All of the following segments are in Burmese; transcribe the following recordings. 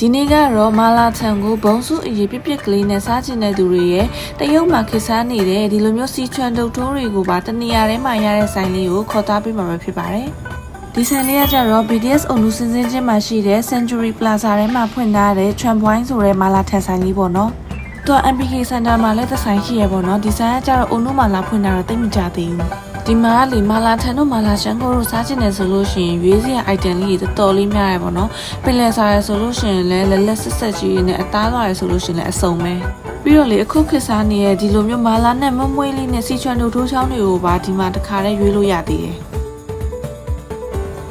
ဒီနေ့ကတော့မာလာထံကိုဘုံစုအရေးပြစ်ပြစ်ကလေးနဲ့စားကျင်တဲ့သူတွေရဲ့တရုတ်မှာခေတ်စားနေတဲ့ဒီလိုမျိုးစီချွန်တုတ်ထိုးတွေကိုပါတနေရာထဲမှာရတဲ့ဆိုင်လေးကိုခေါ်သားပေးမှာပဲဖြစ်ပါတယ်။ဒီဆိုင်လေးကကြတော့ BTS အုံလူစင်းစင်းချင်းမှာရှိတဲ့ Century Plaza ထဲမှာဖွင့်ထားတဲ့ Tram Point ဆိုတဲ့မာလာထံဆိုင်လေးပေါ့နော်။သူက MPK Center မှာလည်းသက်ဆိုင်ရှိရပေါ့နော်။ဒီဆိုင်ကကြတော့အုံနုမာလာဖွင့်တာတော့သိပ်မကြသေးဘူး။ ဒီမှာကလေမာလာထန်တို့မာလာရှန်ကိုတို့စားချင်တယ်ဆိုလို့ရှိရင်ရွေးစရာ item လေးတွေတော်တော်လေးများရပါတော့ပင်လယ်စားရဆိုလို့ရှိရင်လည်းလက်လက်ဆက်ဆက်ကြီးနဲ့အသားသွားရဆိုလို့ရှိရင်လည်းအစုံပဲပြီးတော့လေအခုခေတ်စားနေတဲ့ဒီလိုမျိုးမာလာနဲ့မမွေးလေးနဲ့စီချွန်တို့ထိုးချောင်းတွေကိုပါဒီမှာတခါတည်းရွေးလို့ရသေးတယ်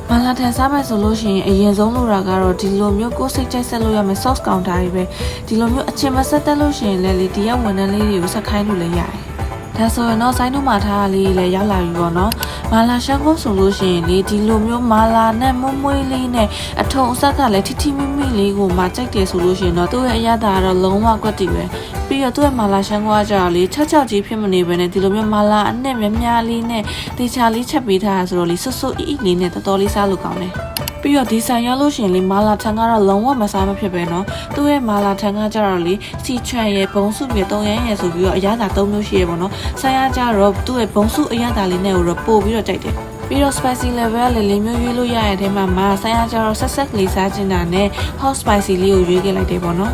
မာလာထန်စားမယ်ဆိုလို့ရှိရင်အရင်ဆုံးလိုတာကတော့ဒီလိုမျိုးကိုယ်စိတ်ကြိုက်ဆက်လို့ရမယ် sauce counter တွေပဲဒီလိုမျိုးအချင်းမဆက်တက်လို့ရှိရင်လည်းလေဒီရောက်ဝန်ထမ်းလေးတွေကိုဆက်ခိုင်းလို့လည်းရတယ် ဒါဆိုရင်တော့ဆိုင်းတို့မှာထားတာလေးလည်းရောက်လာပြီပေါ့နော်မာလာရှန်ကိုဆိုလို့ရှိရင်လေဒီလိုမျိုးမာလာနဲ့မွမွေးလေးနဲ့အထုံအဆက်ကလည်းထိထိမိမိလေးကိုမှကြိုက်တယ်ဆိုလို့ရှိရင်တော့သူ့ရဲ့အရသာကတော့လုံးဝကွက်တီပဲပြီးတော့သူ့ရဲ့မာလာရှန်ကိုကကြတော့လေချက်ချက်ကြီးဖြစ်မနေဘဲနဲ့ဒီလိုမျိုးမာလာအနှစ်များများလေးနဲ့တေချာလေးချက်ပေးထားတာဆိုတော့လေဆွတ်ဆွတ်အီအီလေးနဲ့တော်တော်လေးစားလို့ကောင်းတယ် ပြီးတော့ဒီဆိုင်ရောက်လို့ရှိရင်လေမာလာထန်ကတော့လုံးဝမစားမဖြစ်ပဲเนาะသူ့ရဲ့မာလာထန်ကကြတော့လေစီချွန်ရဲ့ဘုံစုမြေတုံးရမ်းရဲ့ဆိုပြီးတော့အရသာ၃မျိုးရှိရပေါ့เนาะဆိုင်ရကြတော့သူ့ရဲ့ဘုံစုအရသာလေးနဲ့ကိုတော့ပို့ပြီးတော့ကြိုက်တယ်ပြီးတော့ spicy level လေးလေးမျိုးရွေးလို့ရတဲ့အထဲမှာမဆိုင်ရကြတော့ဆက်ဆက်ကလေးစားချင်တာနဲ့ hot spicy လေးကိုရွေးခဲ့လိုက်တယ်ပေါ့နော်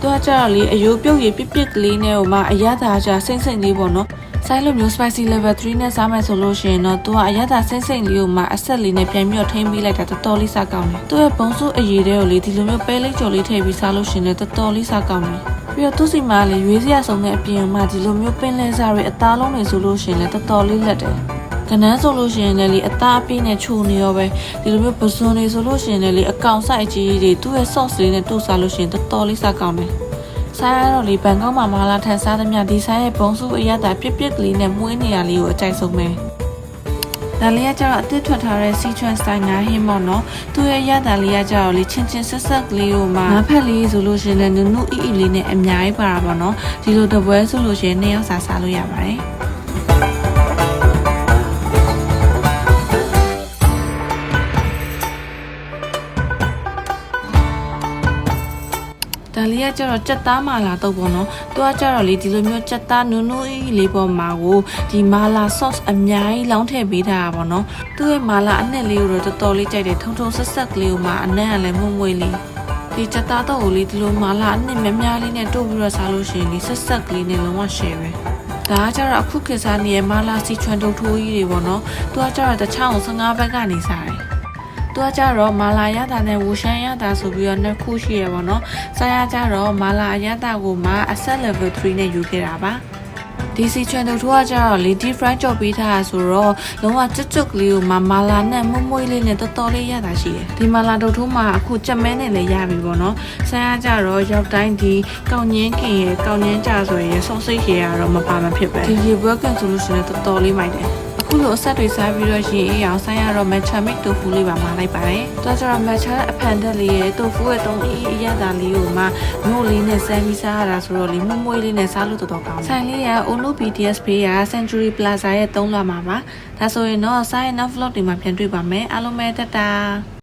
သူကကြတော့လေအယိုးပြုတ်ရပြစ်ပြစ်ကလေးနဲ့ဟိုမှာအရသာကြစိမ့်စိမ့်လေးပေါ့နော် ဆိုင်လိုမျိုး spicy level 3နဲ့စားမယ်ဆိုလို့ရှိရင်တော့သူကအရသာစိမ့်စိမ့်လေးကိုမှအဆက်လေးနဲ့ပြန်ပြီးတော့ထိမ့်ပေးလိုက်တာတော်တော်လေးစားကောင်းတယ်သူရဲ့ဘုံစုအရည်တွေကိုလေဒီလိုမျိုးပဲလေးကြော်လေးထည့်ပြီးစားလို့ရှိရင်လည်းတော်တော်လေးစားကောင်းတယ်ပြီးတော့သူစီမှာလေရွေးစရာဆုံးတဲ့အပြင်မှာဒီလိုမျိုးပင်လယ်စားတွေအသားလုံးတွေဆိုလို့ရှိရင်လည်းတော်တော်လေးလက်တယ်ကနန်းဆိုလို့ရှိရင်လည်းလေအသားအပြည့်နဲ့ခြုံနေရောပဲဒီလိုမျိုးပစွန်တွေဆိုလို့ရှိရင်လည်းလေအကောင်ဆိုင်ကြီးတွေသူ့ရဲ့ sauce လေးနဲ့တူစားလို့ရှိရင်တော်တော်လေးစားကောင်းတယ် ဆိုင်ရတော့လေဘန်ကောက်မှာမာလာထန်စားသမျှဒီဆိုင်ရဲ့ဘုံစုအရသာပြစ်ပြစ်ကလေးနဲ့မွေးနေရလေးကိုအကြိုက်ဆုံးပဲဒါလေးကကျတော့အသစ်ထွက်ထားတဲ့စီချွန်စတိုင်ငါဟင်းပေါ့နော်သူ့ရဲ့ရတာလေးကကျတော့လေချင်းချင်းဆက်ဆက်ကလေးကိုမှငါဖက်လေးဆိုလို့ရှိရင်လည်းနုနုအီအီလေးနဲ့အများကြီးပါတာပေါ့နော်ဒီလိုတပွဲဆိုလို့ရှိရင်နှစ်ယောက်စားစားလို့ရပါတယ် ဒါလေးကကျတော့ကြက်သားမာလာတော့ပေါ့နော်။သူကကျတော့လေဒီလိုမျိုးကြက်သားနူးနူးကြီးလေးပေါ်မှာကိုဒီမာလာ sauce အများကြီးလောင်းထည့်ပေးထားတာပေါ့နော်။သူ့ရဲ့မာလာအနှစ်လေးကိုတော့တော်တော်လေးကြိုက်တယ်ထုံထုံဆက်ဆက်ကလေးကိုမှအနက်ကလည်းမွမွေလေးဒီကြက်သားတော့ကိုလေဒီလိုမာလာအနှစ်များများလေးနဲ့တို့ပြီးတော့စားလို့ရှိရင်ဒီဆက်ဆက်ကလေးနဲ့လုံးဝ share ပဲ။ဒါကကြတော့အခုခေတ်စားနေတဲ့မာလာစီချွန်တုတ်ထိုးကြီးတွေပေါ့နော်။သူကကြတော့တခြားအောင်15ဘက်ကနေစားတယ်။ သူကကြတော့မာလာရတာနဲ့ဝူရှန်ရတာဆိုပြီးတော့နှစ်ခုရှိရပါတော့။ဆိုင်ရကြတော့မာလာရတာကိုမှအဆက် level 3နဲ့ယူခဲ့တာပါ။ DC channel တို့ကကြတော့ Lady Friend ကြော်ပေးထားတာဆိုတော့လုံးဝကြွတ်ကြွတ်ကလေးကိုမမာလာနဲ့မွမွေးလေးနဲ့တော်တော်လေးရတာရှိတယ်။ဒီမာလာတို့ထိုးမှာအခုကြက်မဲနဲ့လည်းရပြီပေါ့နော်။ဆိုင်ရကြတော့ရောက်တိုင်းဒီကောင်းငင်းခင်ရယ်ကောင်းငင်းကြဆိုရင်ဆော့စိတ်ရယ်ကတော့မပါမဖြစ်ပဲ။ဒီရေဘွက်ကန်ဆိုလို့ရှိရင်တော်တော်လေးမိုက်တယ်။အ ခုလိုအဆက်တွေစားပြီးတော့ရင်အေးအောင်ဆိုင်ရတော့ matcha mix tofu လေးပါမှာလိုက်ပါတယ်။ဒါကြတော့ matcha အဖန်တက်လေးရဲ့ tofu ရဲ့တုံးအေးအေးရတာလေးကိုမှမြို့လေးနဲ့စမ်းပြီးစားရတာဆိုတော့လေမွမွေးလေးနဲ့စားလို့တော်တော်ကောင်းတယ်။ဆိုင်လေးက Ono BTS ဘေးက Century Plaza ရဲ့၃လမှာပါ။ဒါဆိုရင်တော့ဆိုင်ရဲ့ vlog တွေမှာပြန်တွေ့ပါမယ်။အားလုံးပဲတက်တာ